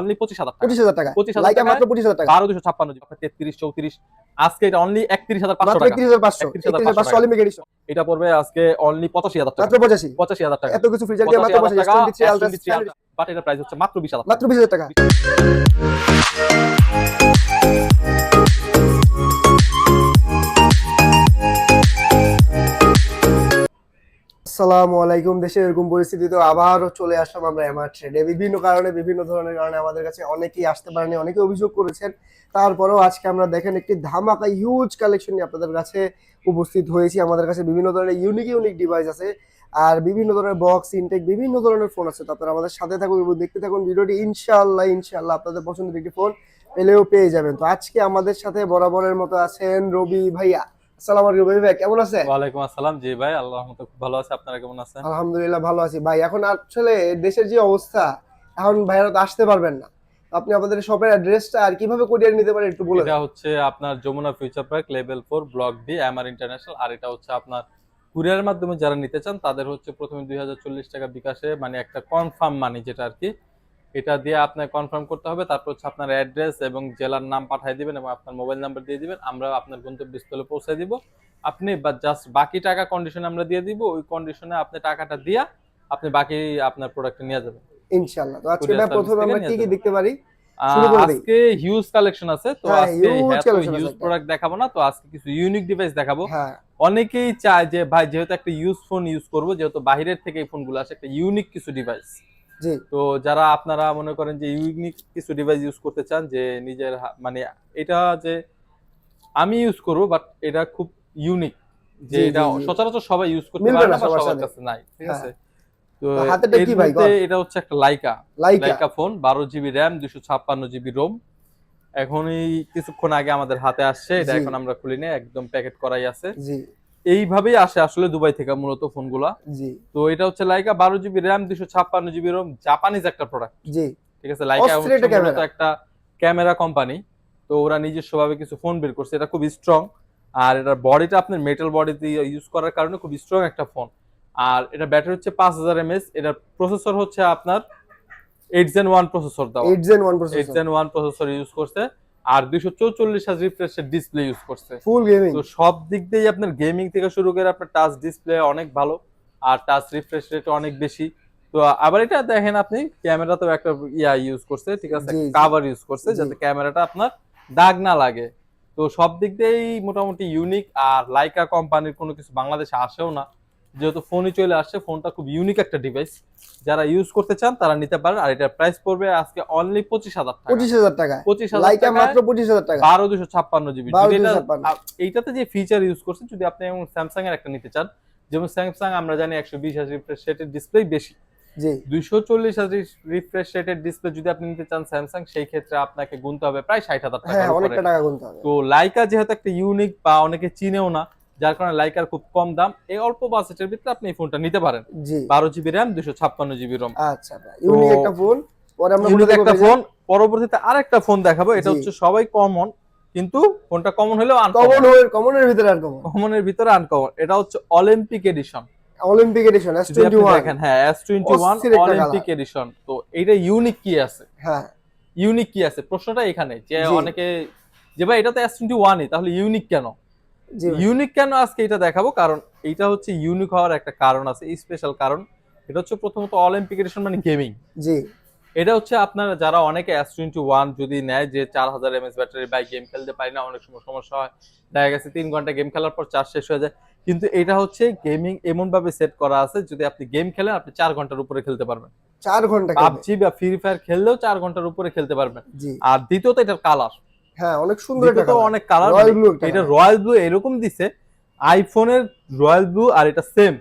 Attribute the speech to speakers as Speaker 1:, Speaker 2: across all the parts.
Speaker 1: Only পঁচিশ হাজার টাকা।
Speaker 2: পঁচিশ হাজার টাকা।
Speaker 1: 25,000
Speaker 2: লাইকা মাত্র পঁচিশ হাজার টাকা।
Speaker 1: বারো দুশো ছাপ্পান্ন জিবি তেত্রিশ চৌত্রিশ। আজকে এটা অনলি একত্রিশ হাজার পাঁচশো
Speaker 2: মাত্র
Speaker 1: টাকা।
Speaker 2: একত্রিশ হাজার পাঁচশো
Speaker 1: 31,500
Speaker 2: একত্রিশ হাজার পাঁচশো অলিম্পিক এডিশন
Speaker 1: এটা পড়বে আজকে অনলি পঁচাশি হাজার টাকা।
Speaker 2: মাত্র পঁচাশি।
Speaker 1: পঁচাশি হাজার টাকা।
Speaker 2: এত কিছু ফিচার দিয়ে মাত্র পঁচাশি
Speaker 1: টাকা। বাট এটা প্রাইস হচ্ছে মাত্র বিশ হাজার
Speaker 2: মাত্র বিশ হাজার টাকা। আসসালামু আলাইকুম। দেশের এরকম পরিস্থিতিতে আবারও চলে আসলাম আমরা এমআর ট্রেডে। বিভিন্ন কারণে, বিভিন্ন ধরনের কারণে আমাদের কাছে অনেকেই আসতে পারেনি অনেকে অভিযোগ করেছেন। তারপরেও আজকে আমরা দেখেন একটি ধামাকা হিউজ কালেকশন নিয়ে আপনাদের কাছে উপস্থিত হয়েছি। আমাদের কাছে বিভিন্ন ধরনের ইউনিক ইউনিক ডিভাইস আছে আর বিভিন্ন ধরনের বক্স ইনটেক বিভিন্ন ধরনের ফোন আছে। তো আপনারা আমাদের সাথে থাকুন এবং দেখতে থাকুন ভিডিওটি। ইনশাআল্লাহ ইনশাআল্লাহ আপনাদের পছন্দের একটি ফোন পেলেও পেয়ে যাবেন। তো আজকে আমাদের সাথে বরাবরের মতো আছেন রবি ভাইয়া। আসসালামু আলাইকুম ভাই কেমন আছেন?
Speaker 1: ওয়ালাইকুম আসসালাম জি ভাই আল্লাহ রহমতে খুব ভালো আছে। আপনারা কেমন আছেন?
Speaker 2: আলহামদুলিল্লাহ ভালো আছি। ভাই এখন আসলে দেশের যে অবস্থা এখন ভাইরা তো আসতে পারবেন না। আপনি আমাদের শপের অ্যাড্রেসটা আর কীভাবে কুরিয়ার নিতে পারেন একটু বলে।
Speaker 1: এটা হচ্ছে আপনার Jamuna future park level four block B MR international আর এটা হচ্ছে আপনার কুরিয়ারের মাধ্যমে যারা নিতে চান তাদের হচ্ছে প্রথমে দুই হাজার চল্লিশ টাকা বিকাশে মানে একটা কনফার্ম মানি যেটা আর কি এটা দিয়ে আপনাকে কনফার্ম করতে হবে। তারপর হচ্ছে আপনার অ্যাড্রেস এবং জেলার নাম পাঠিয়ে দিবেন এবং আপনার মোবাইল নাম্বার দিয়ে দিবেন। আমরা আপনার গন্তব্যস্থলে পৌঁছে দিব। আপনি বা জাস্ট বাকি টাকা কন্ডিশনে আমরা দিয়ে দিব। ওই কন্ডিশনে আপনি টাকাটা দিয়া আপনি বাকি আপনার প্রোডাক্ট নিয়ে যাবেন।
Speaker 2: ইনশাআল্লাহ। তো আজকে প্রথমে আমরা কি কি দেখতে পারি।
Speaker 1: আজকে হিউজ কালেকশন আছে। তো
Speaker 2: হ্যাঁ,
Speaker 1: আজকে হিউজ প্রোডাক্ট দেখাবো না। তো আজকে কিছু ইউনিক ডিভাইস দেখাবো।
Speaker 2: হ্যাঁ।
Speaker 1: অনেকেই চায় যে ভাই যেহেতু একটা ইউজ ফোন ইউজ করব যেহেতু বাইরের থেকে এই ফোনগুলো আসে একটা ইউনিক কিছু ডিভাইস তো যারা আপনারা মনে করেন যে ইউনিক কিছু ডিভাইস ইউজ করতে চান যে নিজের মানে এটা যে আমি ইউজ করব বাট এটা খুব ইউনিক যে এটা। সচরাচর সবাই ইউজ করতে পারে
Speaker 2: না
Speaker 1: না
Speaker 2: সবার
Speaker 1: কাছে নাই ঠিক
Speaker 2: হ্যাঁ।
Speaker 1: আছে? তো এর
Speaker 2: কি ভাই,
Speaker 1: এটা হচ্ছে একটা লাইকা
Speaker 2: লাইকা
Speaker 1: ফোন বারো জিবি র্যাম দুশো ছাপ্পান্ন জিবি রোম এখনই কিছুক্ষণ আগে আমাদের হাতে আসছে এটা এখন আমরা খুলি নিয়ে একদম প্যাকেট করাই আছে।
Speaker 2: জি।
Speaker 1: এইভাবেই আসে আসলে দুবাই থেকে মূলত ফোনগুলা।
Speaker 2: জি।
Speaker 1: তো এটা হচ্ছে লাইকা বারো জিবি র্যাম দুশো ছাপ্পান্ন জিবি রোম জাপানিজ একটা প্রোডাক্ট
Speaker 2: জি।
Speaker 1: ঠিক আছে লাইকা
Speaker 2: একটা
Speaker 1: ক্যামেরা কোম্পানি তো ওরা নিজস্ব ভাবে কিছু ফোন বের করছে এটা খুব স্ট্রং আর এটার বডিটা আপনার মেটাল বডি দিয়ে ইউজ করার কারণে খুব স্ট্রং একটা ফোন আর এটা ব্যাটারি হচ্ছে পাঁচ হাজার এমএস এটার প্রসেসর হচ্ছে আপনার এইট জেন ওয়ান প্রসেসর দেওয়া।
Speaker 2: Eight gen one
Speaker 1: eight gen one processor use করছে। আর দুইশো চৌচল্লিশ হাজার রিফ্রেশের ডিসপ্লে ইউজ করছে।
Speaker 2: ফুল গেমিং
Speaker 1: তো সব দিক দিয়ে আপনার গেমিং থেকে শুরু করে আপনার টাচ ডিসপ্লে অনেক ভালো আর টাচ রিফ্রেশ রেট অনেক বেশি। তো আবার এটা দেখেন আপনি ক্যামেরাতেও একটা ইয়া ইউজ করছে ঠিক আছে। কাভার ইউজ করছে। যাতে ক্যামেরাটা আপনার দাগ না লাগে। তো সব দিক দিয়েই মোটামুটি ইউনিক আর লাইকা কোম্পানির কোনো কিছু বাংলাদেশে আসেও না। যেহেতু ফোনই চলে আসছে ফোনটা খুব ইউনিক একটা ডিভাইস যারা ইউজ করতে চান তারা নিতে পারেন। আর এটার প্রাইস পড়বে আজকে অনলি পঁচিশ হাজার টাকা।
Speaker 2: পঁচিশ হাজার টাকা।
Speaker 1: পঁচিশ হাজার
Speaker 2: মাত্র পঁচিশ হাজার টাকা।
Speaker 1: বারো দুশো ছাপ্পান্ন জিবি। এইটাতে যে ফিচার ইউজ করছে যদি আপনি এবং স্যামসাং এর একটা নিতে চান যেমন স্যামসাং আমরা জানি একশো বিশ হাজার রিফ্রেশ রেটের ডিসপ্লে বেশি। দুইশো চল্লিশ হাজার রিফ্রেশ রেটের ডিসপ্লে যদি আপনি নিতে চান স্যামসাং সেই ক্ষেত্রে আপনাকে গুনতে হবে প্রায় ষাট হাজার
Speaker 2: হ্যাঁ
Speaker 1: টাকা
Speaker 2: গুনতে
Speaker 1: তো লাইকা যেহেতু একটা ইউনিক বা অনেকে চিনেও না যার কারণে লাইকার খুব কম দাম। এই অল্প বাজেটের ভিতরে আপনি এই ফোনটা নিতে পারেন।
Speaker 2: জি।
Speaker 1: বারো জিবি র্যাম দুশো ছাপ্পান্ন জিবি রম
Speaker 2: আচ্ছা একটা ফোন পরে আমরা
Speaker 1: একটা ফোন পরবর্তীতে আরেকটা ফোন দেখাবো এটা হচ্ছে সবাই কমন কিন্তু ফোনটা কমন হলেও
Speaker 2: কমন
Speaker 1: আনকমন
Speaker 2: কমনের ভিতরে আর কমন
Speaker 1: কমনের ভিতরে আনকমন এটা হচ্ছে Olympic edition
Speaker 2: Olympic edition S
Speaker 1: যদি
Speaker 2: টোয়েন্টি
Speaker 1: আপনি
Speaker 2: ওয়ান
Speaker 1: দেখেন হ্যাঁ এস টোয়েন্টি ওয়ান
Speaker 2: অস্থির একটা
Speaker 1: অলিম্পিক এডিশন তো এইটা ইউনিক কি আছে।
Speaker 2: হ্যাঁ।
Speaker 1: ইউনিক কি আছে। প্রশ্নটা এখানে যে অনেকে যে ভাই এটা তো এস টোয়েন্টি ওয়ানই তাহলে ইউনিক কেন। ইউনিক কেন আজকে এটা দেখাবো? কারণ এটা হচ্ছে ইউনিক হওয়ার একটা কারণ আছে স্পেশাল কারণ। এটা হচ্ছে প্রথমত অলিম্পিক এডিশন মানে গেমিং
Speaker 2: জি।
Speaker 1: এটা হচ্ছে আপনারা যারা অনেকে এস টোয়েন্টি ওয়ান যদি নেয় যে চার হাজার এমএস ব্যাটারি বাই গেম খেলতে পারি না অনেক সময় সমস্যা হয়। দেখা গেছে তিন ঘণ্টা গেম খেলার পর চার্জ শেষ হয়ে যায়। কিন্তু এটা হচ্ছে গেমিং এমন ভাবে সেট করা আছে যদি আপনি গেম খেলেন আপনি চার ঘণ্টার উপরে খেলতে পারবেন।
Speaker 2: চার ঘণ্টা
Speaker 1: পাবজি বা ফ্রি ফায়ার খেললেও চার ঘণ্টার উপরে খেলতে পারবেন। আর দ্বিতীয়ত এটার কালার
Speaker 2: হ্যাঁ অনেক সুন্দর একটা
Speaker 1: দ্বিতীয়ত
Speaker 2: colour।
Speaker 1: অনেক কালার
Speaker 2: রয়্যাল ব্লু
Speaker 1: এটা রয়্যাল ব্লু এরকম দিছে আইফোনের রয়্যাল ব্লু আর এটা সেম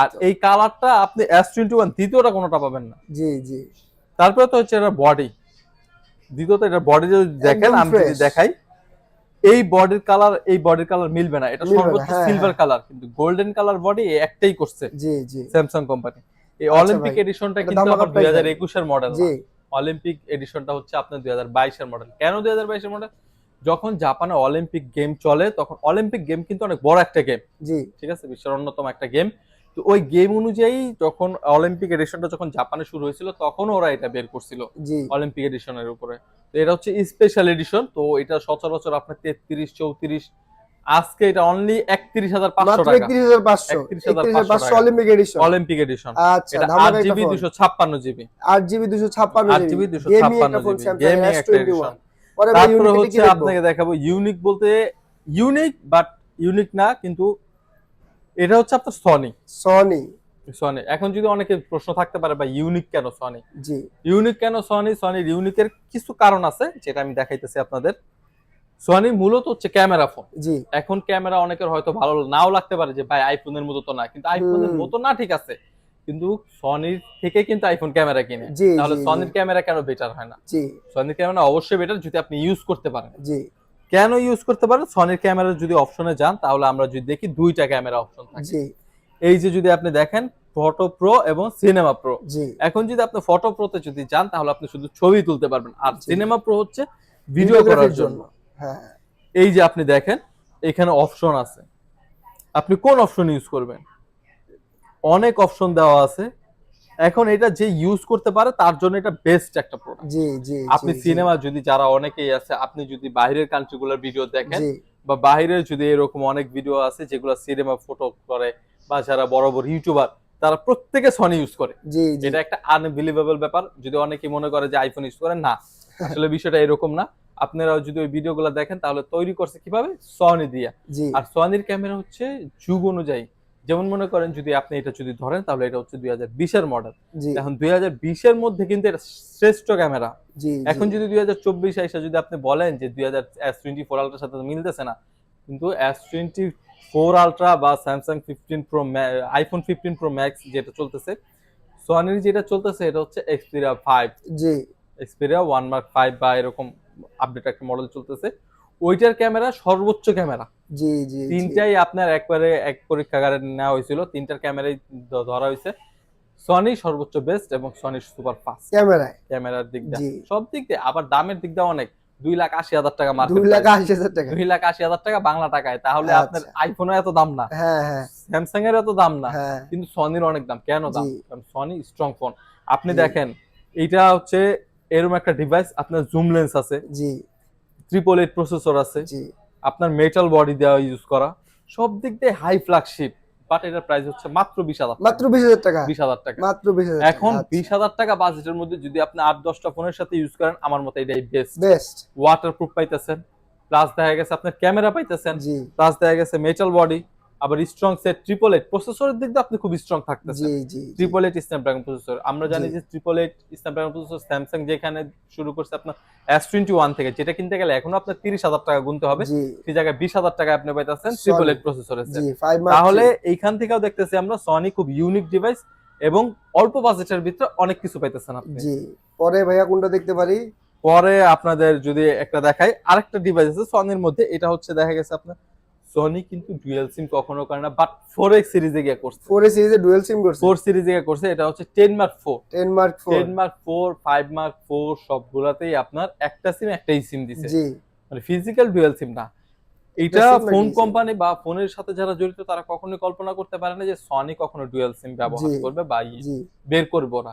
Speaker 1: আর এই কালারটা আপনি এস টোয়েন্টি ওয়ান দ্বিতীয়টা কোনোটা পাবেন না।
Speaker 2: জি জি।
Speaker 1: তারপরে তো হচ্ছে এটা বডি দ্বিতীয়ত এটা বডি যদি দেখেন আমি যদি দেখাই এই বডির কালার এই বডির কালার মিলবে না। এটা সর্বোচ্চ
Speaker 2: হ্যাঁ,
Speaker 1: সিলভার
Speaker 2: হ্যাঁ।
Speaker 1: কালার কিন্তু গোল্ডেন কালার বডি একটাই করছে
Speaker 2: জি জি।
Speaker 1: স্যামসাং কোম্পানি এই
Speaker 2: আচ্ছা
Speaker 1: অলিম্পিক এডিশনটা কিন্তু আমার হাজার একুশের মডেল
Speaker 2: জি।
Speaker 1: অলিম্পিক এডিশনটা হচ্ছে আপনার দুই হাজার বাইশের মডেল কেন দুই হাজার বাইশের মডেল যখন জাপানে অলিম্পিক গেম চলে তখন অলিম্পিক গেম কিন্তু অনেক বড় একটা গেম
Speaker 2: জি।
Speaker 1: ঠিক আছে? বিশ্বের অন্যতম একটা গেম তো ওই গেম অনুযায়ী যখন অলিম্পিক এডিশনটা যখন জাপানে শুরু হয়েছিল তখন ওরা এটা বের করছিল
Speaker 2: জি।
Speaker 1: অলিম্পিক এডিশনের উপরে। তো এটা হচ্ছে স্পেশাল এডিশন তো এটা সচরাচর আপনার তেত্রিশ চৌত্রিশ আজকে এটা অনলি একত্রিশ হাজার পাঁচশো
Speaker 2: মাত্র
Speaker 1: টাকা।
Speaker 2: একত্রিশ হাজার পাঁচশো।
Speaker 1: 31,500
Speaker 2: একত্রিশ পাঁচশো অলিম্পিক এডিশন
Speaker 1: অলিম্পিক এডিশন
Speaker 2: আচ্ছা
Speaker 1: এটা
Speaker 2: ধামাকা
Speaker 1: আট জিবি
Speaker 2: ফোন।
Speaker 1: দুশো ছাপ্পান্ন জিবি।
Speaker 2: আট জিবি দুশো ছাপ্পান্ন
Speaker 1: আট জিবি দুশো
Speaker 2: গেমিং
Speaker 1: ছাপ্পান্ন
Speaker 2: একটা ফোন
Speaker 1: জিবি গেমিং একটা এডিশন তারপরে হচ্ছে আপনাকে দেখাবো ইউনিক বলতে ইউনিক বাট ইউনিক না কিন্তু এটা হচ্ছে আপনার সনি
Speaker 2: সনি
Speaker 1: সনি এখন যদি অনেকে প্রশ্ন থাকতে পারে বা ইউনিক কেন সনি
Speaker 2: জি।
Speaker 1: ইউনিক কেন সনি সনির ইউনিকের কিছু কারণ আছে যেটা আমি দেখাইতেছি আপনাদের। সনি মূলত হচ্ছে ক্যামেরা ফোন।
Speaker 2: জি।
Speaker 1: এখন ক্যামেরা অনেকের হয়তো ভালো নাও লাগতে পারে যে ভাই আইফোনের মতো তো না। কিন্তু আইফোনের মতো না ঠিক আছে। কিন্তু সনির থেকে কিন্তু আইফোন ক্যামেরা কিনে। তাহলে সনির ক্যামেরা কেন বেটার হয় না?
Speaker 2: জি।
Speaker 1: সনির ক্যামেরা অবশ্যই বেটার যদি আপনি ইউজ করতে পারেন।
Speaker 2: জি।
Speaker 1: কেন ইউজ করতে পারেন? সনির ক্যামেরা যদি অপশনে যান তাহলে আমরা যদি দেখি দুইটা ক্যামেরা অপশন থাকে।
Speaker 2: জি।
Speaker 1: এই যে যদি আপনি দেখেন ফটো প্রো এবং সিনেমা প্রো
Speaker 2: জি।
Speaker 1: এখন যদি আপনি ফটো প্রোতে যদি যান তাহলে আপনি শুধু ছবি তুলতে পারবেন। আর সিনেমা প্রো হচ্ছে ভিডিও করার জন্য।
Speaker 2: হ্যাঁ।
Speaker 1: এই যে আপনি দেখেন এখানে অপশন আছে। আপনি কোন অপশন ইউজ করবেন? অনেক অপশন দেওয়া আছে। এখন এটা যে ইউজ করতে পারে তার জন্য এটা বেস্ট একটা প্রোডাক্ট
Speaker 2: জি জি
Speaker 1: আপনি সিনেমা যদি যারা অনেকেই আছে আপনি যদি বাইরের কান্ট্রিগুলোর ভিডিও দেখেন বা বাইরের যদি এরকম অনেক ভিডিও আছে যেগুলো সিনেমা ফটো করে বা যারা বড় বড় ইউটিউবার তারা প্রত্যেকে সনি ইউজ করে। এটা একটা আনবিলিভেবল ব্যাপার। যদি অনেকে মনে করে যে আইফোন ইউজ করে না। আসলে বিষয়টা এরকম না। আপনারা যদি ওই ভিডিওগুলো দেখেন তাহলে তৈরি করছে কীভাবে? সনি দিয়া। আর সনির ক্যামেরা হচ্ছে যুগ অনুযায়ী। যেমন মনে করেন যদি আপনি এটা যদি ধরেন তাহলে এটা হচ্ছে দুই হাজার বিশের মডেল এখন দুই হাজার বিশের মধ্যে কিন্তু এটা শ্রেষ্ঠ ক্যামেরা এখন যদি দুই হাজার চব্বিশ যদি আপনি বলেন যে দুই হাজার এস টোয়েন্টি ফোর আলট্রার সাথে মিলতেছে না কিন্তু এস টোয়েন্টি ফোর আলট্রা বা Samsung fifteen pro iPhone fifteen pro max যেটা চলতেছে সনির যেটা চলতেছে এটা হচ্ছে Xperia five
Speaker 2: G.
Speaker 1: Xperia one mark five বা এরকম আপডেট একটা মডেল চলতেছে। ওইটার ক্যামেরা সর্বোচ্চ ক্যামেরা
Speaker 2: জি জি
Speaker 1: তিনটাই আপনার একবারে এক পরীক্ষাগারে নেওয়া হয়েছিল। তিনটার ক্যামেরাই ধরা হয়েছে। সনি সর্বোচ্চ বেস্ট এবং সনি সুপার ফাস্ট
Speaker 2: ক্যামেরা
Speaker 1: ক্যামেরার দিক দিয়ে। সব দিক দিয়ে। আবার দামের দিক দিয়ে অনেক। দুই লাখ আশি হাজার টাকা মার্কেট দুই
Speaker 2: লাখ আশি হাজার টাকা।
Speaker 1: দুই লাখ আশি হাজার টাকা বাংলা টাকায়। তাহলে
Speaker 2: আচ্ছা।
Speaker 1: আপনার আইফোনের এত দাম না।
Speaker 2: হ্যাঁ হ্যাঁ।
Speaker 1: স্যামসাং এর এত দাম না।
Speaker 2: হ্যাঁ।
Speaker 1: কিন্তু সনির অনেক দাম। কেন দাম? কারণ সনি স্ট্রং ফোন আপনি দেখেন এইটা হচ্ছে এরকম একটা ডিভাইস আপনার জুম লেন্স আছে
Speaker 2: জি।
Speaker 1: ট্রিপল এইট প্রসেসর আছে
Speaker 2: জি।
Speaker 1: আপনার মেটাল বডি দেওয়া ইউজ করা সব দিক দিয়ে হাই ফ্ল্যাগশিপ বাট এটার প্রাইস হচ্ছে মাত্র বিশ হাজার
Speaker 2: মাত্র বিশ হাজার টাকা।
Speaker 1: বিশ হাজার টাকা।
Speaker 2: মাত্র বিশ হাজার
Speaker 1: এখন বিশ হাজার টাকা বাজেটের মধ্যে যদি আপনি আট দশটা ফোনের সাথে ইউজ করেন আমার মতে এটাই বেস্ট
Speaker 2: বেস্ট
Speaker 1: ওয়াটার প্রুফ পাইতেছেন প্লাস দেখা গেছে আপনার ক্যামেরা পাইতেছেন প্লাস দেখা গেছে মেটাল বডি আবার স্ট্রং সেট ট্রিপল এইট প্রসেসরের দিক দিয়ে আপনি খুব স্ট্রং থাকতেছেন।
Speaker 2: জি।
Speaker 1: ট্রিপল এইট স্ন্যাপড্রাগন প্রসেসর আমরা জানি। যে triple eight Snapdragon processor Samsung যেখানে শুরু করছে আপনার এস টোয়েন্টি ওয়ান থেকে যেটা কিনতে গেলে এখনও আপনার তিরিশ হাজার টাকা গুনতে হবে। সেই জায়গায় বিশ হাজার টাকা আপনি পাইতেছেন ট্রিপল এইট প্রসেসরের তাহলে এইখান থেকেও দেখতেছি আমরা সনি খুব ইউনিক ডিভাইস এবং অল্প বাজেটের ভিতরে অনেক কিছু পাইতেছেন আপনি।
Speaker 2: জি পরে ভাইয়া কোনটা দেখতে পারি?
Speaker 1: পরে আপনাদের যদি একটা দেখাই আরেকটা ডিভাইস আছে সনির মধ্যে এটা হচ্ছে দেখা গেছে আপনার সনি কিন্তু ডুয়েল সিম কখনো করে না বাট ফোর এক্স সিরিজে গিয়ে করছে।
Speaker 2: ফোর এ সিরিজে ডুয়েল সিম করছে
Speaker 1: ফোর সিরিজে গিয়ে করছে এটা হচ্ছে ten mark four
Speaker 2: ten mark four
Speaker 1: ten mark four five mark four সবগুলাতেই আপনার একটা সিম একটাই সিম দিছে।
Speaker 2: জি।
Speaker 1: মানে ফিজিক্যাল ডুয়েল সিম না। এটা ফোন কোম্পানি বা ফোনের সাথে যারা জড়িত তারা কখনোই কল্পনা করতে পারে না যে সনি কখনো ডুয়েল সিম ব্যবহার করবে বা বের করব না।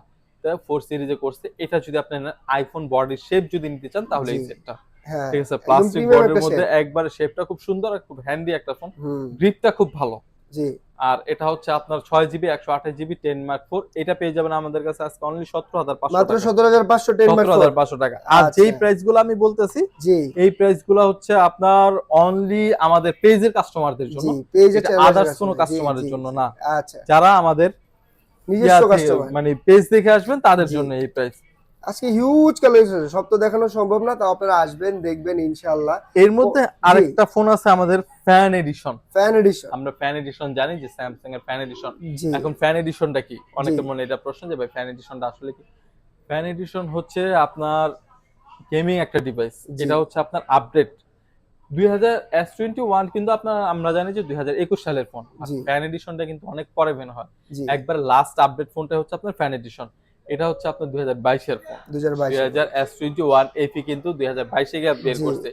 Speaker 1: ফোর সিরিজে করছে। এটা যদি আপনি আইফোন বডির শেপ যদি নিতে চান তাহলে এই। সেটটা ঠিক আছে প্লাস্টিক বডির মধ্যে। একবারে শেপটা খুব সুন্দর আর খুব হ্যান্ডি একটা ফোন গ্রিপটা খুব ভালো।
Speaker 2: জি।
Speaker 1: আর এটা হচ্ছে আপনার ছয় জিবি একশো আঠাশ জিবি টেন মার্ক ফোর এটা পেয়ে যাবেন আমাদের কাছে আজকে অনলি সতেরো হাজার পাঁচশো
Speaker 2: মাত্র সতেরো হাজার পাঁচশো টেন মার্ক
Speaker 1: সতেরো হাজার পাঁচশো টাকা। আর
Speaker 2: আচ্ছা।
Speaker 1: যেই প্রাইসগুলো আমি বলতেছি
Speaker 2: জি।
Speaker 1: এই প্রাইসগুলো হচ্ছে আপনার অনলি আমাদের পেজের কাস্টমারদের জন্য। আদার্স কোনো কাস্টমারের জন্য না।
Speaker 2: আচ্ছা।
Speaker 1: যারা আমাদের
Speaker 2: নিজস্ব কাস্টমার
Speaker 1: মানে পেজ দেখে আসবেন তাদের জন্য এই প্রাইস
Speaker 2: আজকে হিউজ কালেকশন সব তো দেখানো সম্ভব না তাও আপনারা আসবেন দেখবেন ইনশাআল্লাহ।
Speaker 1: এর মধ্যে আরেকটা ফোন আছে আমাদের ফ্যান এডিশন
Speaker 2: ফ্যান এডিশন
Speaker 1: আমরা ফ্যান এডিশন জানি যে স্যামসাং এর ফ্যান এডিশন এখন ফ্যান এডিশনটা কি? অনেকের
Speaker 2: জি।
Speaker 1: মনে এটা প্রশ্ন যে ভাই ফ্যান এডিশনটা আসলে কি? ফ্যান এডিশন হচ্ছে আপনার গেমিং একটা ডিভাইস যেটা হচ্ছে আপনার আপডেট দুই হাজার এস টোয়েন্টি ওয়ান কিন্তু আপনার আমরা জানি যে দুই হাজার একুশ সালের ফোন। ফ্যান এডিশনটা কিন্তু অনেক পরে বের হয়। একবার লাস্ট আপডেট ফোনটা হচ্ছে আপনার ফ্যান এডিশন এটা হচ্ছে আপনার দুই হাজার বাইশের ফোন।
Speaker 2: দুই হাজার
Speaker 1: এস টোয়েন্টি ওয়ান এপি কিন্তু দুই হাজার বাইশে গিয়ে বের করছে।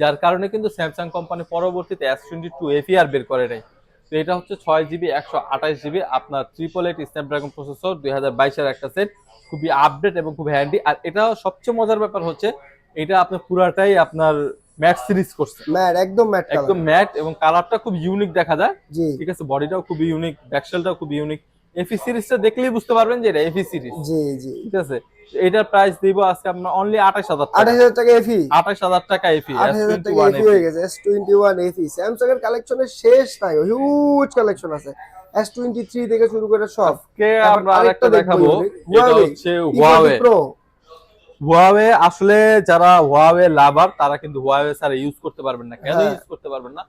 Speaker 1: যার কারণে কিন্তু স্যামসাং কোম্পানি পরবর্তীতে এস টোয়েন্টি টু এপি আর বের করে নাই। তো এটা হচ্ছে ছয় জিবি একশো আঠাশ জিবি আপনার ট্রিপল এইট স্ন্যাপড্রাগন প্রসেসর দুই হাজার বাইশের একটা সেট খুবই আপডেট এবং খুব হ্যান্ডি আর এটা সবচেয়ে মজার ব্যাপার হচ্ছে এটা আপনার পুরাটাই আপনার ম্যাট সিরিজ করছে।
Speaker 2: ম্যাট একদম ম্যাট
Speaker 1: একদম ম্যাট এবং কালারটা খুব ইউনিক দেখা যায়। ঠিক আছে বডিটাও খুব ইউনিক ব্যাকশেলটাও খুব ইউনিক এফি সিরিজটা দেখলেই বুঝতে পারবেন যে এটা এফি সিরিজ।
Speaker 2: জি জি।
Speaker 1: ঠিক আছে? এটার প্রাইস দিব আজকে আপনার অনলি আঠাশ হাজার
Speaker 2: আঠাশ
Speaker 1: টাকা
Speaker 2: হাজার টাকা এফি
Speaker 1: আঠাশ হাজার টাকা এফি
Speaker 2: আঠাশ হাজার টাকা এফি হয়ে গেছে স্যামসাং এর কালেকশনের শেষ নাই হিউজ কালেকশন আছে। এস টোয়েন্টি থ্রি থেকে শুরু করে সব।
Speaker 1: আজকে আমরা
Speaker 2: আরেকটা
Speaker 1: দেখাবো
Speaker 2: Huawei,
Speaker 1: হচ্ছে হুয়াওয়ে আসলে যারা হুয়াওয়ে লাভার তারা কিন্তু হুয়াওয়ে ছাড়া ইউজ করতে পারবেন না। কেন
Speaker 2: হ্যাঁ।
Speaker 1: ইউজ করতে পারবেন না?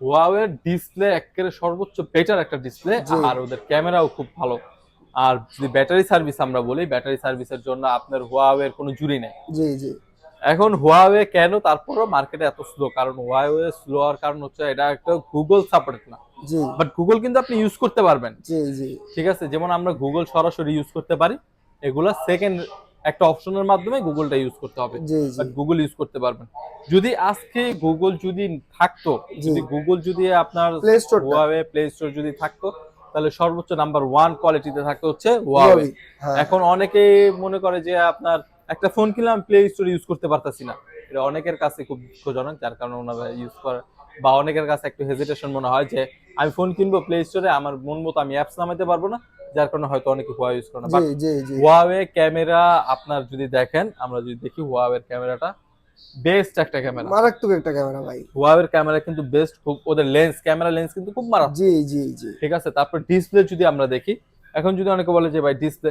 Speaker 1: হুয়াওয়ে ডিসপ্লে একেবারে সর্বোচ্চ বেটার একটা ডিসপ্লে আর ওদের ক্যামেরাও খুব ভালো। আর যদি ব্যাটারি সার্ভিস আমরা বলি ব্যাটারি সার্ভিসের জন্য আপনার হুয়াওয়ের কোনো জুড়ি নেই।
Speaker 2: জি জি।
Speaker 1: এখন হুয়াওয়ে কেন তারপরও মার্কেটে এত স্লো কারণ হুয়াওয়ে স্লো হওয়ার কারণ হচ্ছে এটা একটা গুগল সাপোর্ট না।
Speaker 2: জি।
Speaker 1: বাট গুগল কিন্তু আপনি ইউজ করতে পারবেন।
Speaker 2: জি জি।
Speaker 1: ঠিক আছে? যেমন আমরা গুগল সরাসরি ইউজ করতে পারি এগুলা সেকেন্ড একটা অপশনের মাধ্যমে গুগলটা ইউজ করতে হবে। গুগল ইউজ করতে পারবেন। যদি আজকে গুগল যদি থাকতো যদি গুগল যদি আপনার
Speaker 2: প্লে স্টোরটা
Speaker 1: হুয়াওয়ে প্লে স্টোর যদি থাকতো তাহলে সর্বোচ্চ নাম্বার ওয়ান কোয়ালিটিতে থাকতো হচ্ছে হুয়াওয়ে
Speaker 2: হ্যাঁ।
Speaker 1: এখন অনেকেই মনে করে যে আপনার একটা ফোন কিনলাম প্লে স্টোর ইউজ করতে পারতাছি না। এটা অনেকের কাছে খুব দুঃখজনক যার কারণে ওনারা ইউজ করে। বা অনেকের কাছে একটু হেজিটেশন মনে হয় যে আমি ফোন কিনবো প্লে স্টোরে আমার মন মতো আমি অ্যাপস নামাতে পারব না। যার কারণে হয়তো অনেকে হুয়া ইউজ করে না। হুয়াওয়ে ক্যামেরা আপনার যদি দেখেন আমরা যদি দেখি হুয়াওয়ের ক্যামেরাটা বেস্ট একটা ক্যামেরা
Speaker 2: মারাত্মক একটা ক্যামেরা ভাই।
Speaker 1: হুয়াওয়ের ক্যামেরা কিন্তু বেস্ট খুব ওদের লেন্স ক্যামেরা লেন্স কিন্তু খুব মারাত্মক।
Speaker 2: জি জি জি।
Speaker 1: ঠিক আছে? তারপর ডিসপ্লে যদি আমরা দেখি এখন যদি অনেকে বলে যে ভাই ডিসপ্লে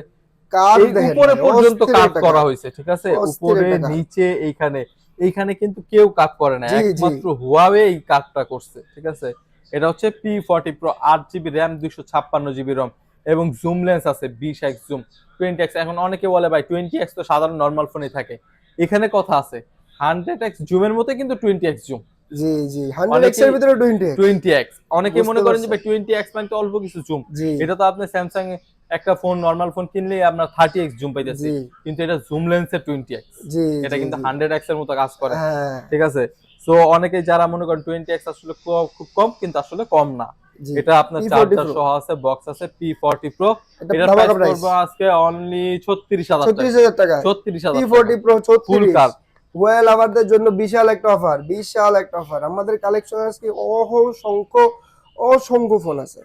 Speaker 1: উপরে পর্যন্ত কাট করা হয়েছে ঠিক আছে? উপরে নিচে এইখানে এইখানে কিন্তু কেউ কাট করে না। একমাত্র হুয়াওয়ে এই কাটটা করছে ঠিক আছে? এটা হচ্ছে পি ফর্টি প্রো আট জিবি র্যাম দুইশো ছাপ্পান্ন জিবি রম এবং জুম লেন্স আছে বিশ এক্স জুম টোয়েন্টি এক্স এখন অনেকে বলে ভাই টোয়েন্টি এক্স তো সাধারণ নর্মাল ফোনে থাকে। এখানে কথা আছে হান্ড্রেড এক্স জুমের মতো কিন্তু টোয়েন্টি এক্স জুম
Speaker 2: জি জি 100 এর ভিতরে 20
Speaker 1: টোয়েন্টি অনেকে মনে করেন যে মানে তো অল্প কিছু জুম এটা তো আপনি স্যামসাং একটা ফোন নর্মাল ফোন কিনলেই আপনার থার্টি এক্স জুম পাইতেছে। কিন্তু এটা জুম লেন্সের এটা কিন্তু
Speaker 2: জি।
Speaker 1: হান্ড্রেড এক্সের মতো কাজ করে।
Speaker 2: হ্যাঁ।
Speaker 1: ঠিক আছে? সো অনেকে যারা মনে করেন টোয়েন্টি এক্স আসলে খুব কম কিন্তু আসলে কম না। এটা আপনার চার্জার সহ আছে বক্স আছে পি ফর্টি প্রো
Speaker 2: এটা
Speaker 1: প্রাইস
Speaker 2: প্রাইস
Speaker 1: আজকে অনলি ছত্রিশ টাকা।
Speaker 2: 36000 টাকা।
Speaker 1: ছত্রিশ হাজার
Speaker 2: P40 Pro
Speaker 1: ফুল কার
Speaker 2: ওয়েল আবারদের জন্য বিশাল একটা অফার বিশাল একটা অফার আমাদের কালেকশন আজকে অসংখ্য অসংখ্য ফোন আছে।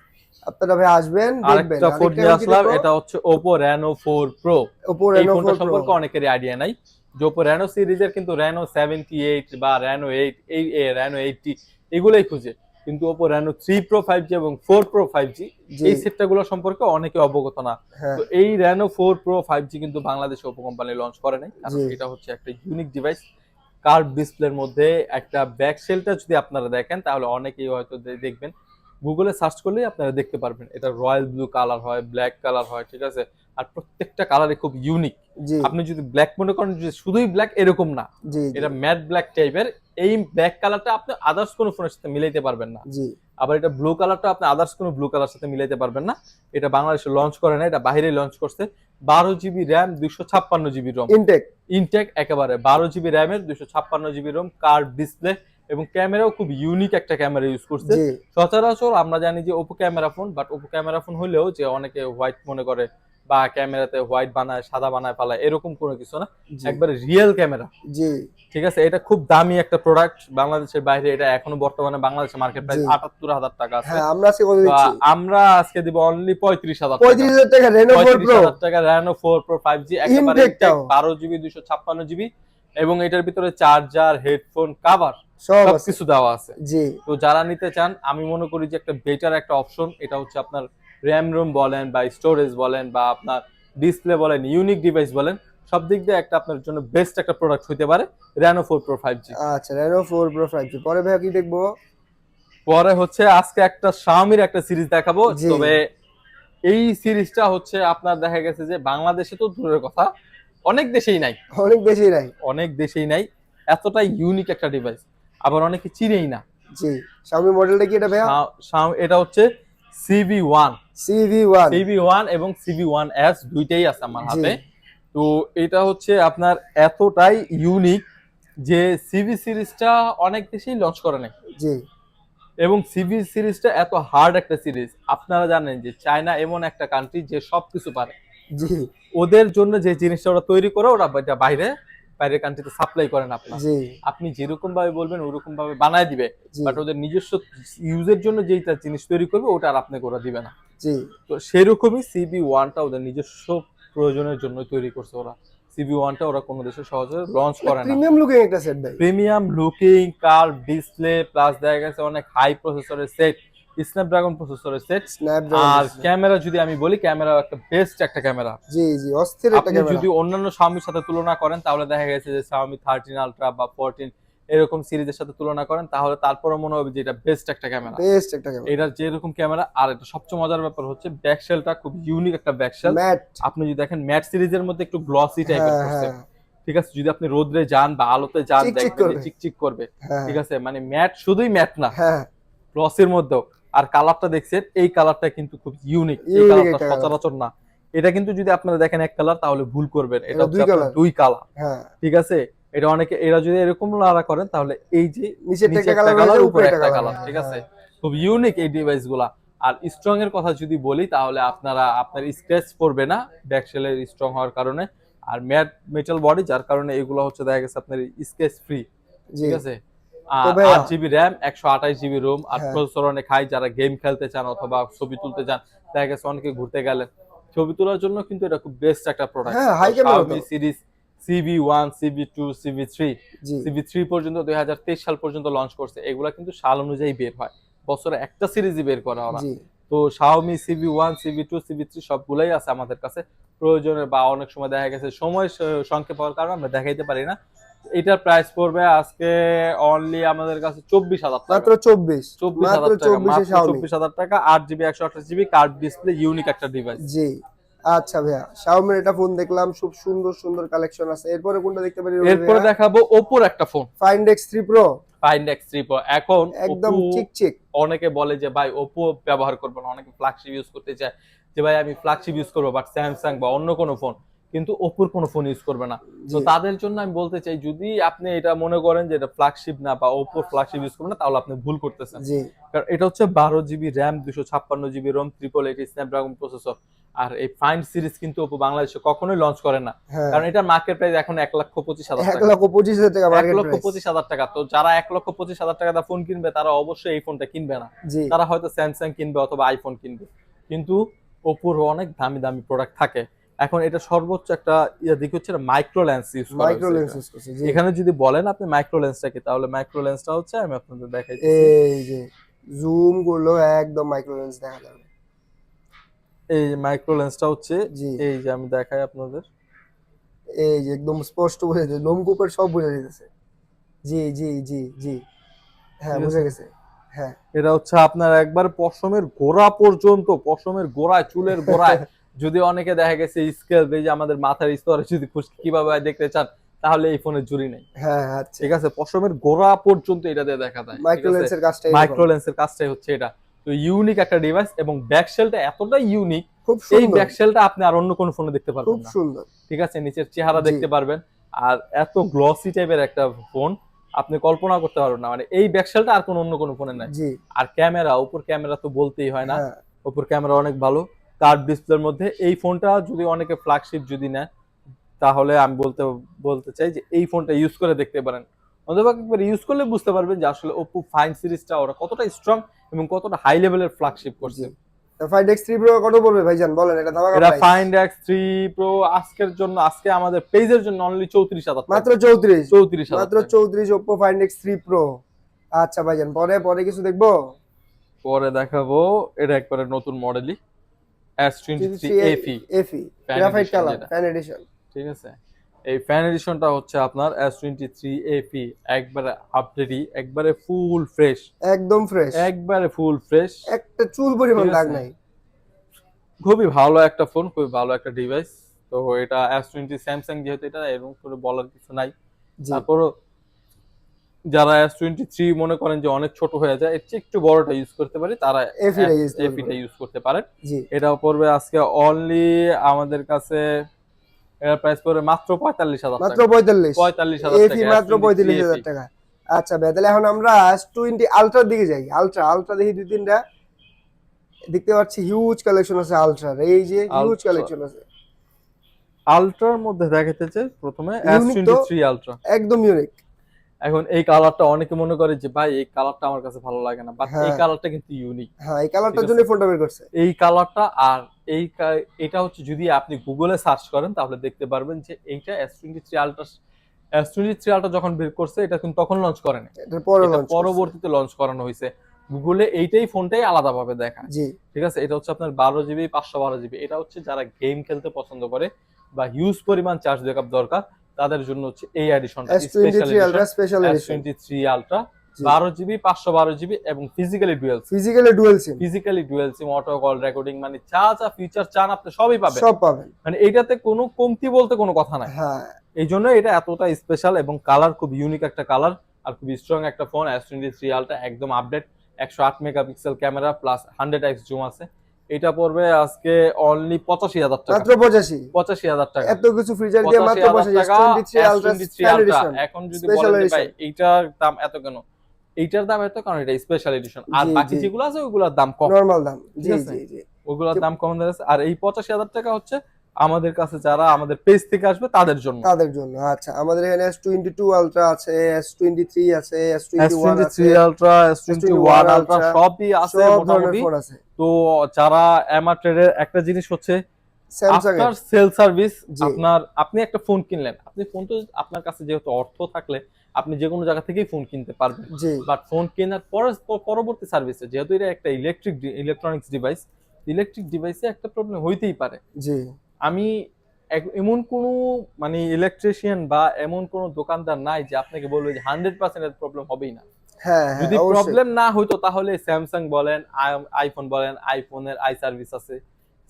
Speaker 2: আপনারা ভাই আসবেন দেখবেন।
Speaker 1: আরেকটা ফোন নিয়ে আসলাম এটা হচ্ছে Oppo Reno four pro
Speaker 2: Oppo Reno 4 Pro
Speaker 1: সম্পর্কে অনেকেরই আইডিয়া নাই। যে ওপো রেনো সিরিজের কিন্তু রেনো সেভেন্টি এইট বা রেনো এইট এই রেনো এইটটি এগুলোই খুঁজে। কিন্তু Oppo Reno three pro five G এবং ফোর প্রো ফাইভ জি। এই সেটটা গুলো সম্পর্কে অনেকে অবগত না।
Speaker 2: হ্যাঁ।
Speaker 1: তো এই Reno four pro five G কিন্তু বাংলাদেশে ওপো কোম্পানি লঞ্চ করে নাই কারণ এটা হচ্ছে একটা ইউনিক ডিভাইস কার্ভ ডিসপ্লের মধ্যে একটা ব্যাক সেলটা যদি আপনারা দেখেন তাহলে অনেকেই হয়তো দেখবেন। গুগলে সার্চ করলেই আপনারা দেখতে পারবেন। এটা রয়্যাল ব্লু কালার হয় ব্ল্যাক কালার হয় ঠিক আছে? আর প্রত্যেকটা কালারে খুব ইউনিক আপনি যদি ব্ল্যাক মনে করেন যে শুধুই ব্ল্যাক এরকম না। এটা ম্যাট ব্ল্যাক টাইপের এই ব্ল্যাক কালারটা আপনি আদার্স কোনো ফোনের সাথে মিলাইতে পারবেন না।
Speaker 2: জি।
Speaker 1: আবার এটা ব্লু কালারটা আপনি আদার্স কোনো ব্লু কালার সাথে মিলাইতে পারবেন না। এটা বাংলাদেশে লঞ্চ করে না এটা বাইরে লঞ্চ করছে। বারো জিবি র্যাম দুইশো ছাপ্পান্ন জিবি রম
Speaker 2: ইনটেক
Speaker 1: ইনটেক একেবারে। বারো জিবি র্যামের দুইশো ছাপ্পান্ন জিবি রম কার্ভ ডিসপ্লে এবং ক্যামেরাও খুব ইউনিক একটা ক্যামেরা ইউজ করছে। সচরাচর আমরা জানি যে Oppo camera phone but Oppo camera phone হলেও যে অনেকে হোয়াইট মনে করে বা ক্যামেরাতে হোয়াইট বানায় সাদা বানায় পালায় এরকম কোনো কিছু না। একবারে রিয়েল ক্যামেরা।
Speaker 2: জি।
Speaker 1: ঠিক আছে? এটা খুব দামি একটা প্রোডাক্ট বাংলাদেশের বাইরে এটা এখনও বর্তমানে বাংলাদেশের মার্কেট প্রাইস। আটাত্তর হাজার টাকা আছে।
Speaker 2: হ্যাঁ আমরা আজকে কত দিচ্ছি।
Speaker 1: আমরা আজকে দিব অনলি পঁয়ত্রিশ হাজার
Speaker 2: পঁয়ত্রিশ হাজার টাকা রেনো ফোর প্রো
Speaker 1: টাকা Reno four pro five G একেবারে। বারো জিবি দুশো ছাপ্পান্ন জিবি এবং এটার ভিতরে চার্জার হেডফোন কাভার
Speaker 2: সব
Speaker 1: সবকিছু দেওয়া আছে।
Speaker 2: জি।
Speaker 1: তো যারা নিতে চান আমি মনে করি যে একটা বেটার একটা অপশন এটা হচ্ছে আপনার র্যাম রুম বলেন বা স্টোরেজ বলেন বা আপনার ডিসপ্লে বলেন ইউনিক ডিভাইস বলেন সব দিক দিয়ে একটা আপনার জন্য বেস্ট একটা প্রোডাক্ট হতে পারে Reno four pro five G
Speaker 2: আচ্ছা Reno four pro five G পরে ভাই কি দেখব?
Speaker 1: পরে হচ্ছে আজকে একটা শাওমির একটা সিরিজ দেখাবো। তবে এই সিরিজটা হচ্ছে আপনার দেখা গেছে যে বাংলাদেশে তো দূরের কথা অনেক দেশেই নাই।
Speaker 2: অনেক দেশেই নাই।
Speaker 1: অনেক দেশেই নাই এতটা ইউনিক একটা ডিভাইস আবার অনেকে চিনেই না।
Speaker 2: জি। Xiaomi মডেলটা কি এটা
Speaker 1: শা- এটা হচ্ছে Civi one
Speaker 2: Civi one
Speaker 1: Civi one এবং সিভি ওয়ান এস দুইটাই আছে আমার হাতে। তো এটা হচ্ছে আপনার এতটাই ইউনিক যে সিভি সিরিজটা অনেক দেশেই লঞ্চ করে নাই।
Speaker 2: জি।
Speaker 1: এবং সিবি সিরিজটা এত হার্ড একটা সিরিজ। আপনারা জানেন যে চায়না এমন একটা কান্ট্রি যে সবকিছু পারে।
Speaker 2: জি।
Speaker 1: ওদের জন্য যে জিনিসটা ওরা তৈরি করে ওরা এটা বাইরে বাইরের কান্ট্রিতে সাপ্লাই করেন আপনার।
Speaker 2: জি।
Speaker 1: আপনি যেরকম ভাবে বলবেন ওরকম ভাবে বানায় দিবে। বাট ওদের নিজস্ব ইউজের জন্য যেইটা জিনিস তৈরি করবে ওটা আর আপনি ওরা দিবে না।
Speaker 2: জি।
Speaker 1: তো সেরকমই সিবি ওয়ানটা ওদের নিজস্ব প্রয়োজনের জন্য তৈরি করছে ওরা। সিবি ওয়ানটা ওরা কোনো দেশে সহজে লঞ্চ করে না।
Speaker 2: প্রিমিয়াম লুকিং একটা সেট ভাই।
Speaker 1: প্রিমিয়াম লুকিং কার ডিসপ্লে প্লাস দেখা গেছে অনেক হাই প্রসেসরের সেট স্ন্যাপড্রাগন প্রসেসরের সেট আর ক্যামেরা যদি আমি বলি ক্যামেরা একটা বেস্ট একটা ক্যামেরা
Speaker 2: জি জি অস্থির একটা ক্যামেরা
Speaker 1: যদি অন্যান্য Xiaomi সাথে তুলনা করেন তাহলে দেখা গেছে যে Xiaomi 13 আলট্রা বা 14 এরকম সিরিজের সাথে তুলনা করেন তাহলে তারপরে মনে হবে যে এটা বেস্ট একটা ক্যামেরা
Speaker 2: বেস্ট একটা ক্যামেরা
Speaker 1: এটার যেরকম ক্যামেরা আর এটা সবচেয়ে মজার ব্যাপার হচ্ছে ব্যাকশেলটা খুব ইউনিক একটা ব্যাকশেল
Speaker 2: ম্যাট
Speaker 1: আপনি যদি দেখেন ম্যাট সিরিজের মধ্যে একটু গ্লসি টাইপের
Speaker 2: হ্যাঁ
Speaker 1: করছে।
Speaker 2: হ্যাঁ।
Speaker 1: ঠিক আছে যদি আপনি রোদ্রে যান বা আলোতে যান দেখবেন চিকচিক করবে।
Speaker 2: হ্যাঁ।
Speaker 1: ঠিক আছে মানে ম্যাট শুধুই ম্যাট না।
Speaker 2: হ্যাঁ।
Speaker 1: গ্লসের মধ্যেও। আর কালারটা দেখছেন এই কালারটা কিন্তু খুব ইউনিক এই কালারটা সচরাচর না। এটা কিন্তু যদি আপনারা দেখেন এক কালার তাহলে ভুল করবেন। এটা
Speaker 2: এটা দুই
Speaker 1: কালার
Speaker 2: হ্যাঁ।
Speaker 1: ঠিক আছে? এটা অনেকে এরা যদি এরকম লারা করেন তাহলে এই যে নিচে
Speaker 2: একটা কালার উপরে একটা কালার
Speaker 1: ঠিক আছে? খুব ইউনিক এই ডিভাইসগুলা। আর স্ট্রং এর কথা যদি বলি তাহলে আপনারা আপনার স্ক্র্যাচ পড়বে না ব্যাকশেলের স্ট্রং হওয়ার কারণে। আর ম্যাট মেটাল বডি যার কারণে এগুলো হচ্ছে দেখা গেছে আপনার স্ক্র্যাচ ফ্রি ঠিক আছে? আট জিবি র্যাম একশো আঠাশ জিবি রোম আর
Speaker 2: হ্যাঁ।
Speaker 1: প্রসেসর অনেক হাই যারা গেম খেলতে চান অথবা ছবি তুলতে চান দেখা গেছে অনেকে ঘুরতে গেলেন। ছবি তোলার জন্য কিন্তু এটা খুব বেস্ট একটা প্রোডাক্ট
Speaker 2: হ্যাঁ।
Speaker 1: Series Civi one Civi two Civi three Civi three পর্যন্ত দুই হাজার তেইশ সাল পর্যন্ত লঞ্চ করছে। এগুলা কিন্তু সাল অনুযায়ী বের হয়। বছরে একটা সিরিজই বের করা
Speaker 2: জি।
Speaker 1: তো Xiaomi Civi one Civi two Civi three সবগুলাই আছে আমাদের কাছে। প্রয়োজনে বা অনেক সময় দেখা গেছে সময় সংক্ষেপ হওয়ার কারণে আমরা দেখাইতে পারি না। এটার প্রাইস পড়বে আজকে অনলি আমাদের কাছে চব্বিশ হাজার টাকা।
Speaker 2: মাত্র চব্বিশ।
Speaker 1: চব্বিশ হাজার টাকা
Speaker 2: চব্বিশ
Speaker 1: হাজার টাকা আট জিবি একশো আঠাশ জিবি কার্ড ডিসপ্লে ইউনিক একটা ডিভাইস
Speaker 2: জি। আচ্ছা ভাইয়া শাওমির এটা ফোন দেখলাম খুব সুন্দর সুন্দর কালেকশন আছে। এরপরে কোনটা দেখতে পারি
Speaker 1: এরপরে দেখাবো ওপোর একটা phone
Speaker 2: find X three pro
Speaker 1: find X three এখন
Speaker 2: একদম চিকচিক।
Speaker 1: অনেকে বলে যে ভাই ওপো ব্যবহার করব না। অনেকে ফ্ল্যাগশিপ ইউজ করতে চায় যে ভাই আমি ফ্ল্যাগশিপ ইউজ করব বাট স্যামসাং বা অন্য কোনো ফোন কিন্তু ওপোর কোনো ফোন ইউজ করবে না। তো তাদের জন্য আমি বলতে চাই যদি আপনি এটা মনে করেন যে এটা ফ্ল্যাগশিপ না বা ওপোর ফ্ল্যাগশিপ ইউজ করবেন না তাহলে আপনি ভুল করতেছেন। কারণ এটা হচ্ছে বারো জিবি র্যাম দুশো ছাপ্পান্ন GB ROM triple eight Snapdragon processor আর এই ফাইন্ড সিরিজ কিন্তু ওপো বাংলাদেশে কখনোই লঞ্চ করে না।
Speaker 2: হ্যাঁ।
Speaker 1: কারণ এটার মার্কেট প্রাইস এখন এক লক্ষ পঁচিশ হাজার
Speaker 2: এক লক্ষ পঁচিশ হাজার টাকা
Speaker 1: এক লক্ষ পঁচিশ হাজার টাকা। তো যারা এক লক্ষ পঁচিশ হাজার টাকা ফোন কিনবে তারা অবশ্যই এই ফোনটা কিনবে না। তারা হয়তো স্যামসাং কিনবে অথবা আইফোন কিনবে। কিন্তু ওপোর অনেক দামি দামি প্রোডাক্ট থাকে। এখন এটা সর্বোচ্চ একটা ইয়ে দিক হচ্ছে মাইক্রো লেন্স ইউজ করা
Speaker 2: মাইক্রো লেন্স ইউজ করছে
Speaker 1: এখানে যদি বলেন আপনি মাইক্রো লেন্সটা কি তাহলে মাইক্রো লেন্সটা হচ্ছে আমি আপনাদের দেখাই
Speaker 2: এই যে জুম করল একদম মাইক্রো লেন্স দেখা যাবে।
Speaker 1: এই মাইক্রো লেন্সটা হচ্ছে
Speaker 2: জি।
Speaker 1: এই যে আমি দেখাই আপনাদের।
Speaker 2: এই যে একদম স্পষ্ট বোঝা যাচ্ছে লোমকূপের সব বোঝা যাচ্ছে জি জি জি জি। হ্যাঁ বোঝা গেছে। হ্যাঁ।
Speaker 1: এটা হচ্ছে আপনার একবার পশমের গোড়া পর্যন্ত পশমের গোড়ায় চুলের গোড়ায় যদি অনেকে দেখা গেছে স্কেল এই যে আমাদের মাথার স্তরে যদি খুশকি কীভাবে দেখতে চান তাহলে এই ফোনের জুড়ি নেই।
Speaker 2: হ্যাঁ আচ্ছা।
Speaker 1: ঠিক আছে? পশমের গোড়া পর্যন্ত এটা দিয়ে দেখা যায়।
Speaker 2: মাইক্রো লেন্সের কাজটা
Speaker 1: মাইক্রো লেন্সের কাজটাই হচ্ছে এটা। তো ইউনিক একটা ডিভাইস এবং ব্যাকশেলটা এতটাই ইউনিক
Speaker 2: খুব
Speaker 1: এই ব্যাকশেলটা আপনি আর অন্য কোনো ফোনে দেখতে পারবেন না।
Speaker 2: সুন্দর।
Speaker 1: ঠিক আছে? নিচের চেহারা দেখতে পারবেন। আর এত গ্লসি টাইপের একটা ফোন আপনি কল্পনা করতে পারবেন না। মানে এই ব্যাকশেলটা আর কোনো অন্য কোনো ফোনে নাই।
Speaker 2: জি।
Speaker 1: আর ক্যামেরা উপর ক্যামেরা তো বলতেই হয় না।
Speaker 2: হ্যাঁ।
Speaker 1: উপর ক্যামেরা অনেক ভালো। কার্ভ ডিসপ্লের মধ্যে এই ফোনটা যদি অনেকে ফ্ল্যাগশিপ যদি নেয় তাহলে আমি বলতে বলতে চাই যে এই ফোনটা ইউজ করে দেখতে পারেন। অথবা একবার ইউজ করলে বুঝতে পারবেন যে আসলে ওপো ফাইন সিরিজটা ওরা কতটা স্ট্রং এবং কতটা হাই লেভেলের ফ্ল্যাগশিপ করছে।
Speaker 2: ফাইন্ড এক্স থ্রি প্রো কত পড়বে ভাইজান? বলেন এটা ধামাকা
Speaker 1: এটা। ফাইন্ড এক্স থ্রি প্রো আজকের জন্য আজকে আমাদের পেজের জন্য অনলি চৌত্রিশ হাজার
Speaker 2: মাত্র চৌত্রিশ?
Speaker 1: চৌত্রিশ হাজার
Speaker 2: মাত্র চৌত্রিশ Oppo find X three pro আচ্ছা ভাইজান পরে পরে কিছু দেখব?
Speaker 1: পরে দেখাবো এটা একবারে নতুন মডেলই S twenty three FE
Speaker 2: FE
Speaker 1: Fan
Speaker 2: graphite colour fan edition
Speaker 1: ঠিক আছে? এই ফ্যান এডিশনটা হচ্ছে আপনার এস টোয়েন্টি থ্রি এপি একবারে আপডেটই একবারে ফুল ফ্রেশ
Speaker 2: একদম ফ্রেশ
Speaker 1: একবারে ফুল ফ্রেশ
Speaker 2: একটা চুল পরিমাণ দাগ নাই।
Speaker 1: খুবই ভালো একটা ফোন খুবই ভালো একটা ডিভাইস তো এটা এস টোয়েন্টি স্যামসাং যেহেতু এটা এরকম করে বলার কিছু নাই। তারপরও যারা এস টোয়েন্টি থ্রি মনে করেন যে অনেক ছোট হয়ে যায় এর চেয়ে একটু বড়টা ইউজ করতে পারে তারা এফিটা ইউজ করতে পারেন। এটা পড়বে আজকে অনলি আমাদের কাছে এর প্রাইস পড়বে মাত্র পঁয়তাল্লিশ হাজার
Speaker 2: মাত্র পঁয়তাল্লিশ।
Speaker 1: পঁয়তাল্লিশ হাজার
Speaker 2: এফি মাত্র পঁয়তাল্লিশ হাজার টাকা। আচ্ছা ভাই তাহলে এখন আমরা এস টোয়েন্টি আলট্রার দিকে যাই। আলট্রা আলট্রা দেখি দুই তিনটা। দেখতে পাচ্ছি হিউজ কালেকশন আছে আলট্রার এই যে হিউজ কালেকশন আছে।
Speaker 1: আলট্রার মধ্যে দেখাইতেছে প্রথমে
Speaker 2: Unique তো।
Speaker 1: S23 আলট্রা
Speaker 2: একদম ইউনিক
Speaker 1: এখন এই কালারটা অনেকে মনে করে যে ভাই এই কালারটা আমার কাছে ভালো লাগে না। বাট এই
Speaker 2: হ্যাঁ।
Speaker 1: কালারটা কিন্তু ইউনিক
Speaker 2: হ্যাঁ এই কালারটার জন্য ফোনটা বের করছে।
Speaker 1: এই কালারটা আর এই এটা হচ্ছে যদি আপনি গুগলে সার্চ করেন তাহলে দেখতে পারবেন যে এইটা S twenty three ultra S twenty three ultra যখন বের করছে এটা কিন্তু তখন লঞ্চ করেনি
Speaker 2: এটার পরে
Speaker 1: এটা
Speaker 2: launch করছে।
Speaker 1: পরবর্তীতে লঞ্চ করানো হয়েছে। গুগলে এইটাই ফোনটাই আলাদা ভাবে দেখা
Speaker 2: জি।
Speaker 1: ঠিক আছে? এটা হচ্ছে আপনার বারো জিবি পাঁচশো বারো জিবি এটা হচ্ছে যারা গেম খেলতে পছন্দ করে বা হিউজ পরিমাণ চার্জ ব্যাকআপ দরকার তাদের জন্য হচ্ছে এই এডিশনটা
Speaker 2: স্পেশাল এডিশন
Speaker 1: আলট্রা বারো জিবি পাঁচশো বারো জিবি এবং physically dual
Speaker 2: physically dual sim
Speaker 1: physically dual sim auto call recording মানে যা যা ফিচার চান আপনি সবই পাবেন।
Speaker 2: সব পাবেন।
Speaker 1: মানে এটাতে কোনো কমতি বলতে কোনো কথা নাই।
Speaker 2: হ্যাঁ।
Speaker 1: এই জন্য এটা এতটা স্পেশাল এবং কালার খুব ইউনিক একটা কালার আর খুব স্ট্রং একটা ফোন এস টোয়েন্টি থ্রি আলটা একদম আপডেট একশো আট megapixel camera plus hundred X zoom আছে। এটা পড়বে আজকে অনলি পঁচাশি হাজার টাকা।
Speaker 2: মাত্র পঁচাশি?
Speaker 1: পঁচাশি হাজার টাকা।
Speaker 2: এত কিছু ফিচার দিয়ে মাত্র
Speaker 1: 85,000
Speaker 2: পঁচাশি
Speaker 1: টাকা,
Speaker 2: twenty three ultra
Speaker 1: S23
Speaker 2: special
Speaker 1: Ultra।
Speaker 2: Edition
Speaker 1: এখন যদি বলেন ভাই। এইটার দাম এত কেন? এইটার দাম এত কারণ এটা স্পেশাল এডিশন আর বাকি যেগুলো আছে ওগুলোর দাম কম।
Speaker 2: নরমাল দাম। জি জি জি।
Speaker 1: ওগুলোর দাম কম আছে আর এই পঁচাশি হাজার টাকা হচ্ছে আমাদের কাছে যারা আমাদের পেজ থেকে আসবে তাদের জন্য।
Speaker 2: তাদের জন্য আচ্ছা। আমাদের এখানে এস টোয়েন্টি টু আলট্রা আছে এস টোয়েন্টি থ্রি আছে এস টোয়েন্টি ওয়ান আছে
Speaker 1: ultra S twenty one ultra
Speaker 2: Ultra,
Speaker 1: সবই আছে মোটামুটি। তো যারা এমআর ট্রেডের একটা জিনিস হচ্ছে আফটার সেল সার্ভিস আপনার আপনি একটা ফোন কিনলেন। আপনি ফোন তো আপনার কাছে যেহেতু অর্থ থাকলে আপনি যে কোনো জায়গা থেকেই ফোন কিনতে পারবেন। বাট ফোন কেনার পরে পরবর্তী সার্ভিসে যেহেতু এটা একটা ইলেকট্রিক ইলেকট্রনিক্স ডিভাইস ইলেকট্রিক ডিভাইসে একটা প্রবলেম হইতেই পারে।
Speaker 2: জি।
Speaker 1: আমি এমন কোনো মানে ইলেকট্রিশিয়ান বা এমন কোনো দোকানদার নাই যে আপনাকে বলবে যে হান্ড্রেড পার্সেন্ট প্রবলেম হবেই না।
Speaker 2: হ্যাঁ হ্যাঁ
Speaker 1: যদি প্রবলেম না হইতো তাহলে স্যামসাং বলেন আইফোন বলেন আইফোনের আই সার্ভিস আছে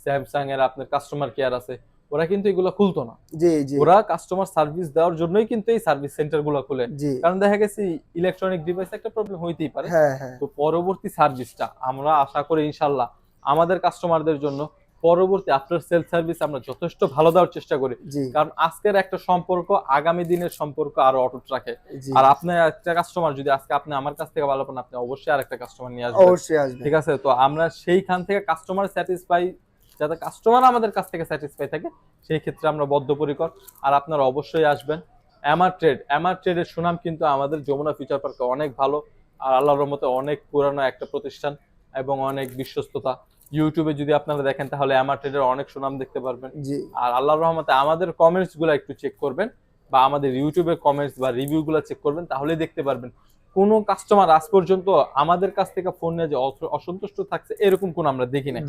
Speaker 1: স্যামসাং এর আপনার কাস্টমার কেয়ার আছে ওরা কিন্তু এগুলো খুলতো না।
Speaker 2: জি জি।
Speaker 1: ওরা কাস্টমার সার্ভিস দেওয়ার জন্যই কিন্তু এই সার্ভিস সেন্টারগুলো খুলে। কারণ দেখা গেছে ইলেকট্রনিক ডিভাইস একটা প্রবলেম হইতেই পারে।
Speaker 2: হ্যাঁ
Speaker 1: তো পরবর্তী সার্ভিসটা আমরা আশা করি ইনশাল্লাহ আমাদের কাস্টমারদের জন্য পরবর্তী আফটার সেল সার্ভিস আমরা যথেষ্ট ভালো দেওয়ার চেষ্টা করি। কারণ আজকের একটা সম্পর্ক আগামী দিনের সম্পর্ক আরও অটুট রাখে। আর আপনার একটা কাস্টমার যদি আজকে আপনি আমার কাছ থেকে ভালো পান আপনি অবশ্যই আরেকটা কাস্টমার নিয়ে আসবেন।
Speaker 2: অবশ্যই আসবে
Speaker 1: ঠিক আছে? তো আমরা সেইখান থেকে কাস্টমার স্যাটিসফাই যাতে কাস্টমার আমাদের কাছ থেকে স্যাটিসফাই থাকে সেই ক্ষেত্রে আমরা বদ্ধপরিকর। আর আপনারা অবশ্যই আসবেন। অ্যামার ট্রেড অ্যামার ট্রেডের সুনাম কিন্তু আমাদের যমুনা ফিউচার পার্কে অনেক ভালো। আর আল্লাহর রহমতে অনেক পুরানো একটা প্রতিষ্ঠান এবং অনেক বিশ্বস্ততা। ইউটিউবে যদি আপনারা দেখেন তাহলে অ্যামার ট্রেডের অনেক সুনাম দেখতে পারবেন। আর আল্লাহর রহমতে আমাদের কমেন্টসগুলো একটু চেক করবেন বা আমাদের ইউটিউবের কমেন্টস বা রিভিউ গুলো চেক করবেন তাহলে দেখতে পারবেন। কোনো কাস্টমার আজ পর্যন্ত আমাদের কাছ থেকে ফোন নিয়ে যে অসন্তুষ্ট থাকছে এরকম কোন আমরা দেখি না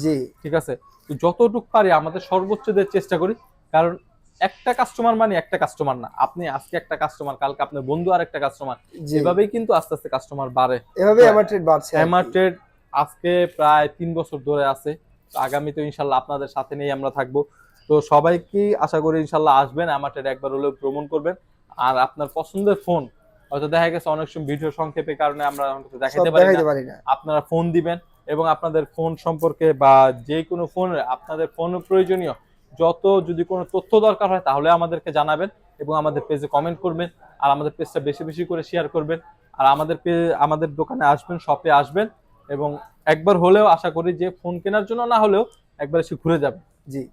Speaker 1: ঠিক আছে? তো যতটুকু পারি আমাদের সর্বোচ্চ দেওয়ার চেষ্টা করি কারণ একটা কাস্টমার মানে একটা কাস্টমার না। আপনি আজকে একটা কাস্টমার কালকে আপনার বন্ধু আর একটা কাস্টমার এভাবেই কিন্তু আস্তে আস্তে কাস্টমার বাড়ে।
Speaker 2: এভাবে আমার ট্রেড বাড়ছে।
Speaker 1: এমার ট্রেড আজকে প্রায় তিন বছর ধরে আছে। তো আগামীতে ইনশাল্লাহ আপনাদের সাথে নিয়ে আমরা থাকব। তো সবাইকে আশা করি ইনশাল্লাহ আসবেন আমার একবার হলেও ভ্রমণ করবেন। আর আপনার পছন্দের ফোন হয়তো দেখা গেছে অনেক সময় ভিডিও সংক্ষেপের কারণে আমরা দেখাতে পারি না। আপনারা ফোন দিবেন এবং আপনাদের ফোন সম্পর্কে বা যে কোনো ফোন আপনাদের ফোন প্রয়োজনীয়। যত যদি কোনো তথ্য দরকার হয় তাহলে আমাদেরকে জানাবেন এবং আমাদের পেজে কমেন্ট করবেন আর আমাদের পেজটা বেশি বেশি করে শেয়ার করবেন। আর আমাদের পে- আমাদের দোকানে আসবেন শপে আসবেন। এবং একবার হলেও আশা করি যে ফোন কেনার জন্য না হলেও একবার এসে ঘুরে যাবে।
Speaker 2: জি।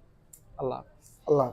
Speaker 1: আল্লাহ
Speaker 2: আল্লাহ।